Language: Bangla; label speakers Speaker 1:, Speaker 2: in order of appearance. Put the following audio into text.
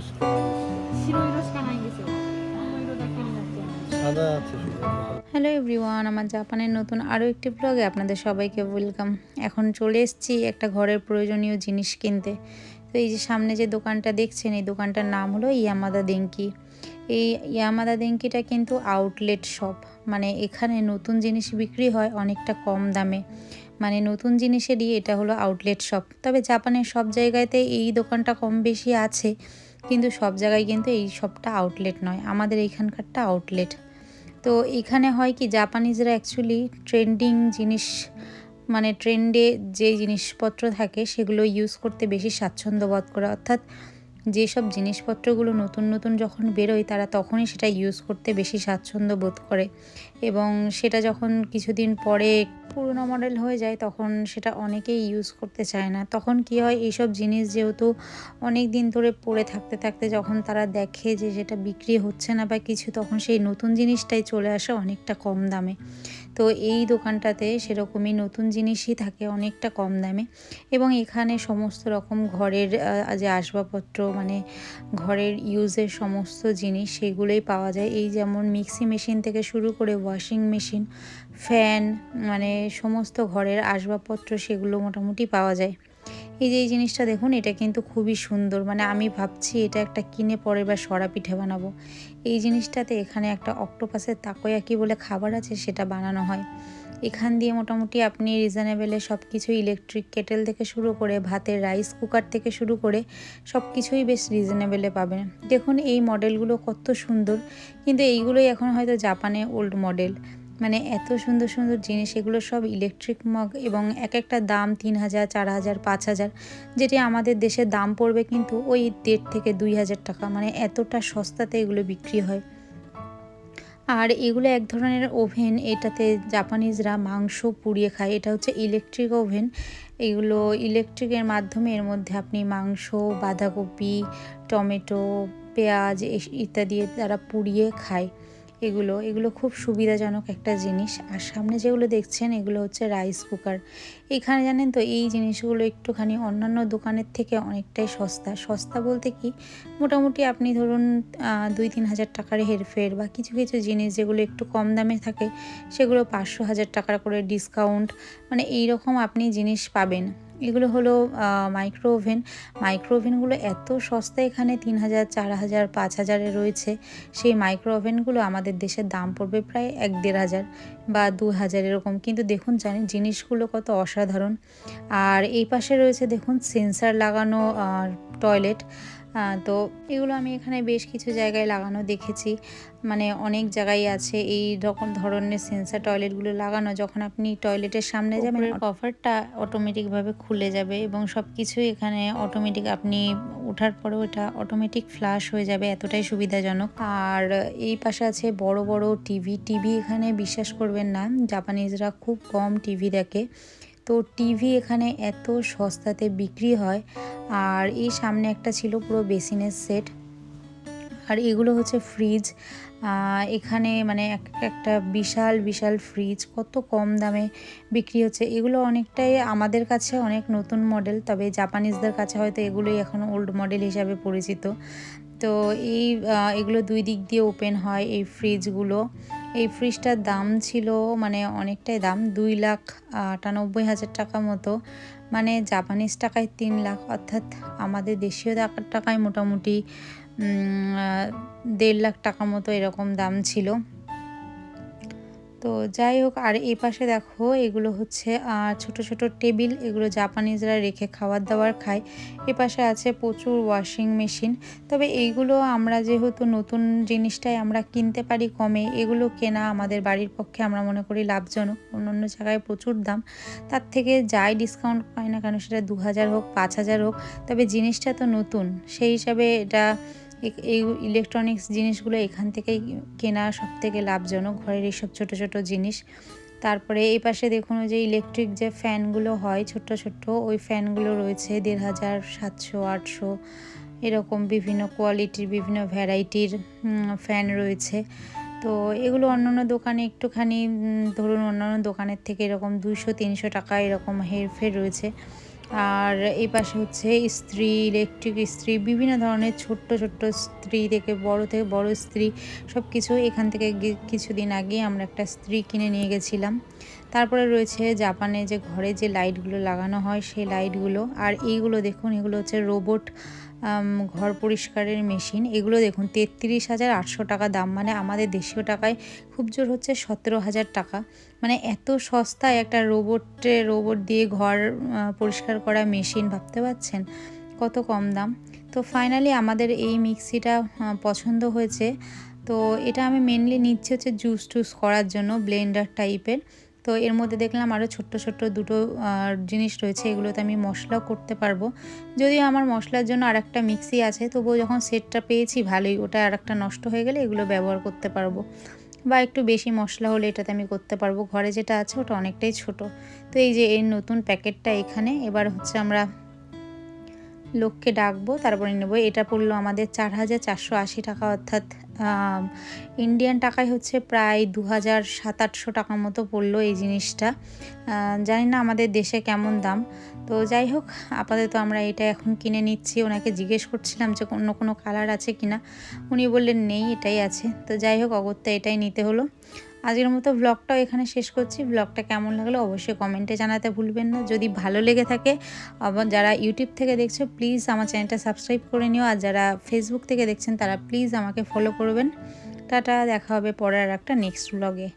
Speaker 1: しかない
Speaker 2: 白色しかないんですよこの色だけになっちゃいます
Speaker 1: です。サダーっていうの
Speaker 3: হ্যালো এভরিওয়ান আমার জাপানের নতুন আরও একটি ব্লগে আপনাদের সবাইকে ওয়েলকাম এখন চলে এসেছি একটা ঘরের প্রয়োজনীয় জিনিস কিনতে তো এই যে সামনে যে দোকানটা দেখছেন এই দোকানটার নাম হলো ইয়ামাদা দেঙ্কি এই ইয়ামাদা দেঙ্কিটা কিন্তু আউটলেট শপ মানে এখানে নতুন জিনিস বিক্রি হয় অনেকটা কম দামে মানে নতুন জিনিসেরই এটা হলো আউটলেট শপ তবে জাপানের সব জায়গাতে এই দোকানটা কম বেশি আছে কিন্তু সব জায়গায় কিন্তু এই সবটা আউটলেট নয়। আমাদের এইখানকারটা আউটলেট তো এখানে হয় কি, জাপানিজরা অ্যাকচুয়ালি ট্রেন্ডিং জিনিস মানে ট্রেন্ডে যে জিনিসপত্র থাকে, সেগুলো ইউজ করতে বেশি স্বাচ্ছন্দ্য বোধ করে। অর্থাৎ যেসব জিনিসপত্রগুলো নতুন নতুন যখন বেরোয়, তারা তখনই সেটা ইউজ করতে বেশি স্বাচ্ছন্দ্য বোধ করে। এবং সেটা যখন কিছুদিন পরে পুরনো মডেল হয়ে যায়, তখন সেটা অনেকেই ইউজ করতে চায় না। তখন কি হয়, এইসব জিনিস যেহেতু অনেক দিন ধরে পড়ে থাকতে থাকতে যখন তারা দেখে যে সেটা বিক্রি হচ্ছে না বা কিছু, তখন সেই নতুন জিনিসটাই চলে আসে অনেকটা কম দামে। তো এই দোকানটাতে সেরকমই নতুন জিনিসই থাকে অনেকটা কম দামে। এবং এখানে সমস্ত রকম ঘরের যে আসবাবপত্র মানে ঘরের ইউজের সমস্ত জিনিস সেগুলোই পাওয়া যায়। এই যেমন মিক্সি মেশিন থেকে শুরু করে ওয়াশিং মেশিন ফ্যান মানে সমস্ত ঘরের আসবাবপত্র সেগুলো মোটামুটি পাওয়া যায়। এই যে এই জিনিসটা দেখুন, এটা কিন্তু খুবই সুন্দর। মানে আমি ভাবছি এটা একটা কিনে পরে বা সরা পিঠে বানাবো। এই জিনিসটাতে এখানে একটা অক্টোপাসের তাকোয়াকি বলে খাবার আছে সেটা বানানো হয়। এখান দিয়ে মোটামুটি আপনি রিজনেবেলে সব কিছু ইলেকট্রিক কেটেল থেকে শুরু করে, ভাতের রাইস কুকার থেকে শুরু করে সব কিছুই বেশ রিজনেবেলে পাবেন। দেখুন এই মডেলগুলো কত সুন্দর। কিন্তু এইগুলোই এখন হয়তো জাপানে ওল্ড মডেল মানে এত সুন্দর সুন্দর জিনিস, এগুলো সব ইলেকট্রিক মগ এবং এক একটা দাম তিন হাজার, চার হাজার, পাঁচ হাজার, যেটি আমাদের দেশে দাম পড়বে কিন্তু ওই দেড় থেকে দুই হাজার টাকা মানে এতটা সস্তাতে এগুলো বিক্রি হয়। আর এগুলো এক ধরনের ওভেন এটাতে জাপানিজরা মাংস পুড়িয়ে খায়, এটা হচ্ছে ইলেকট্রিক ওভেন এগুলো ইলেকট্রিকের মাধ্যমে এর মধ্যে আপনি মাংস, বাঁধাকপি, টমেটো, পেঁয়াজ ইত্যাদি তারা পুড়িয়ে খায়। এগুলো এগুলো খুব সুবিধাজনক একটা জিনিস। আর সামনে যেগুলো দেখছেন, এগুলো হচ্ছে রাইস কুকার এখানে জানেন তো, এই জিনিসগুলো একটুখানি অন্যান্য দোকানের থেকে অনেকটাই সস্তা। সস্তা বলতে কি, মোটামুটি আপনি ধরুন দুই তিন হাজার টাকার হেরফের বা কিছু কিছু জিনিস যেগুলো একটু কম দামে থাকে, সেগুলো পাঁচশো হাজার টাকার করে ডিসকাউন্ট মানে এই রকম আপনি জিনিস পাবেন। এগুলো হলো মাইক্রো ওভেন মাইক্রো ওভেনগুলো এত সস্তা এখানে, তিন হাজার, চার হাজার, পাঁচ হাজারে রয়েছে। সেই মাইক্রো ওভেনগুলো আমাদের দেশের দাম পড়বে প্রায় এক, দেড় হাজার বা দু হাজার এরকম। কিন্তু দেখুন জানি জিনিসগুলো কত অসাধারণ। আর এই পাশে রয়েছে, দেখুন সেন্সার লাগানো টয়লেট তো এগুলো আমি এখানে বেশ কিছু জায়গায় লাগানো দেখেছি। মানে অনেক জায়গায় আছে এই রকম ধরনের সেন্সার টয়লেটগুলো লাগানো। যখন আপনি টয়লেটের সামনে যাবেন কভারটা অটোমেটিকভাবে খুলে যাবে এবং সব কিছুই এখানে অটোমেটিক আপনি ওঠার পরেও এটা অটোমেটিক ফ্লাশ হয়ে যাবে এতটাই সুবিধাজনক। আর এই পাশে আছে বড় বড় টিভি। টিভি এখানে বিশ্বাস করবেন না জাপানিজরা খুব কম টিভি দেখে। তো টিভি এখানে এত সস্তাতে বিক্রি হয় আর এই সামনে একটা ছিল পুরো বেসিনের সেট। আর এগুলো হচ্ছে ফ্রিজ এখানে মানে এক, একটা বিশাল বিশাল ফ্রিজ কত কম দামে বিক্রি হচ্ছে। এগুলো অনেকটাই আমাদের কাছে অনেক নতুন মডেল তবে জাপানিজদের কাছে হয়তো এগুলোই এখন ওল্ড মডেল হিসাবে পরিচিত। তো এই এগুলো দুই দিক দিয়ে ওপেন হয় এই ফ্রিজগুলো এই ফ্রিজটার দাম ছিল মানে অনেকটাই দাম, দুই লাখ আটানব্বই হাজার টাকা মতো। মানে জাপানিজ টাকায় তিন লাখ, অর্থাৎ আমাদের দেশীয় টাকার টাকায় মোটামুটি দেড় লাখ টাকা মতো এরকম দাম ছিল। তো যাই হোক, আর এই পাশে দেখো, এগুলো হচ্ছে ছোট ছোট টেবিল, এগুলো জাপানিজরা রেখে খাবার দাবার খায়। এ পাশে আছে প্রচুর ওয়াশিং মেশিন তবে এইগুলো আমরা যেহেতু নতুন জিনিসটাই আমরা কিনতে পারি কমে, এগুলো কেনা আমাদের বাড়ির পক্ষে আমরা মনে করি লাভজনক। অন্য অন্য জায়গায় প্রচুর দাম। তার থেকে যাই ডিসকাউন্ট পায় না কেন, সেটা দু হাজার হোক পাঁচ হাজার হোক। তবে জিনিসটা তো নতুন। সেই হিসাবে এটা এই ইলেকট্রনিক্স জিনিসগুলো এখান থেকেই কেনা সব থেকে লাভজনক, ঘরের এইসব ছোট ছোট জিনিস। তারপরে এই পাশে দেখুন যে ইলেকট্রিক যে ফ্যানগুলো হয়, ছোট্ট ছোট্ট, ওই ফ্যানগুলো রয়েছে দেড় হাজার সাতশো, আটশো। এরকম বিভিন্ন কোয়ালিটির বিভিন্ন ভ্যারাইটির ফ্যান রয়েছে। তো এগুলো অন্যান্য দোকানে একটুখানি ধরুন অন্যান্য দোকানের থেকে এরকম দুশো তিনশো টাকা এরকম হেরফের রয়েছে। আর এই পাশে হচ্ছে স্ত্রী, ইলেকট্রিক স্ত্রী, বিভিন্ন ধরনের ছোট্ট ছোট্ট স্ত্রী থেকে বড় থেকে বড় স্ত্রী সব কিছু এখান থেকে কিছুদিন আগে আমরা একটা স্ত্রী কিনে নিয়ে গেছিলাম। তারপরে রয়েছে জাপানে যে ঘরে যে লাইটগুলো লাগানো হয় সেই লাইটগুলো। আর এইগুলো দেখুন, এগুলো হচ্ছে রোবট ঘর পরিষ্কারের মেশিন। এগুলো দেখুন, তেত্রিশ হাজার আটশো টাকা দাম। মানে আমাদের দেশীয় টাকায় খুব জোর হচ্ছে সতেরো হাজার টাকা। মানে এত সস্তায় একটা রোবটে, রোবট দিয়ে ঘর পরিষ্কার করা মেশিন, ভাবতে পারছেন? কত কম দাম? তো ফাইনালি আমাদের এই মিক্সিটা পছন্দ হয়েছে। তো এটা আমি মেনলি নিচ্ছি হচ্ছে জুস টুস করার জন্য ব্লেন্ডার টাইপের তো এর মধ্যে দেখলাম আরও ছোট্ট ছোট্ট দুটো জিনিস রয়েছে, এগুলোতে আমি মশলাও করতে পারব। যদিও আমার মশলার জন্য আরেকটা মিক্সি আছে, তবুও যখন সেটটা পেয়েছি ভালোই, ওটা আর একটা নষ্ট হয়ে গেলে এগুলো ব্যবহার করতে পারব। বা একটু বেশি মশলা হলে এটাতে আমি করতে পারব। ঘরে যেটা আছে ওটা অনেকটাই ছোট। তো এই যে এর নতুন প্যাকেটটা এখানে, এবার হচ্ছে আমরা লোককে ডাকবো, তারপরে নেব। এটা পড়ল আমাদের চার হাজার চারশো আশি টাকা, অর্থাৎ ইন্ডিয়ান টাকায় হচ্ছে প্রায় দু হাজার সাত আটশো টাকা মতো পড়ল এই জিনিসটা। জানি না আমাদের দেশে কেমন দাম। তো যাই হোক, আপাতত আমরা এটা এখন কিনে নিচ্ছি। ওনাকে জিজ্ঞেস করছিলাম যে অন্য কোনো কালার আছে কিনা। উনি বললেন, নেই, এটাই আছে। তো যাই হোক, অগত্যা এটাই নিতে হলো। আজকের মতো ব্লগটাও এখানে শেষ করছি। ব্লগটা কেমন লাগল অবশ্যই কমেন্টে জানাতে ভুলবেন না। যদি ভালো লেগে থাকে, আবার যারা ইউটিউব থেকে দেখছ প্লিজ আমার চ্যানেলটা সাবস্ক্রাইব করে নিও। আর যারা ফেসবুক থেকে দেখছেন, তারা প্লিজ আমাকে ফলো করবেন। টাটা, দেখা হবে পরের একটা নেক্সট ব্লগে